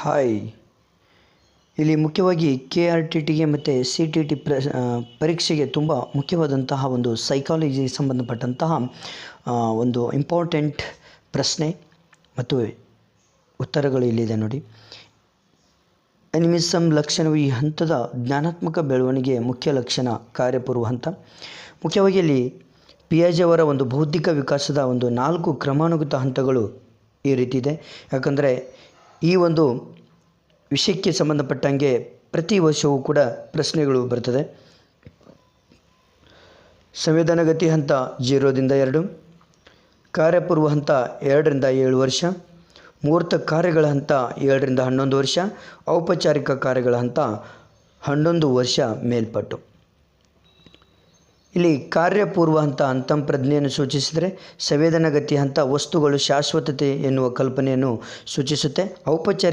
Hi. ಇಲ್ಲಿ ಮುಖ್ಯವಾಗಿ K R T ಟಿಗೆ ಮತ್ತು ಸಿ ಟಿ ಟಿ ಪ್ರ ಪರೀಕ್ಷೆಗೆ ತುಂಬ ಮುಖ್ಯವಾದಂತಹ ಒಂದು ಸೈಕಾಲಜಿ ಸಂಬಂಧಪಟ್ಟಂತಹ ಒಂದು ಇಂಪಾರ್ಟೆಂಟ್ ಪ್ರಶ್ನೆ ಮತ್ತು ಉತ್ತರಗಳು ಇಲ್ಲಿದೆ ನೋಡಿ. ಎನಿಮಿಸಮ್ ಲಕ್ಷಣವು ಈ ಹಂತದ ಜ್ಞಾನಾತ್ಮಕ ಬೆಳವಣಿಗೆಯ ಮುಖ್ಯ ಲಕ್ಷಣ ಕಾರ್ಯಪೂರ್ವ ಹಂತ ಮುಖ್ಯವಾಗಿ ಇಲ್ಲಿ ಪಿಯಾಜೆ ಅವರ ಒಂದು ಬೌದ್ಧಿಕ ವಿಕಾಸದ ಒಂದು ನಾಲ್ಕು ಕ್ರಮಾನುಗತ ಹಂತಗಳು ಈ ರೀತಿ ಇದೆ ಯಾಕಂದರೆ ಈ ಒಂದು ವಿಷಯಕ್ಕೆ ಸಂಬಂಧಪಟ್ಟಂಗೆ ಪ್ರತಿ ವರ್ಷವೂ ಕೂಡ ಪ್ರಶ್ನೆಗಳು ಬರ್ತದೆ ಸಂವೇದನಗತಿ ಹಂತ ಜೀರೋದಿಂದ ಎರಡು, ಕಾರ್ಯಪೂರ್ವ ಹಂತ ಎರಡರಿಂದ ಏಳು ವರ್ಷ ಮುಹೂರ್ತ ಕಾರ್ಯಗಳ ಹಂತ ಏಳರಿಂದ ಹನ್ನೊಂದು ವರ್ಷ, ಔಪಚಾರಿಕ ಕಾರ್ಯಗಳ ಹಂತ ಹನ್ನೊಂದು ವರ್ಷ ಮೇಲ್ಪಟ್ಟು. ಇಲ್ಲಿ ಕಾರ್ಯಪೂರ್ವ ಹಂತ ಅಂತಂಪ್ರಜ್ಞೆಯನ್ನು ಸೂಚಿಸಿದರೆ ಸಂವೇದನಗತಿ ಹಂತ ವಸ್ತುಗಳು ಶಾಶ್ವತತೆ ಎನ್ನುವ ಕಲ್ಪನೆಯನ್ನು ಸೂಚಿಸುತ್ತೆ. ಔಪಚಾರಿಕ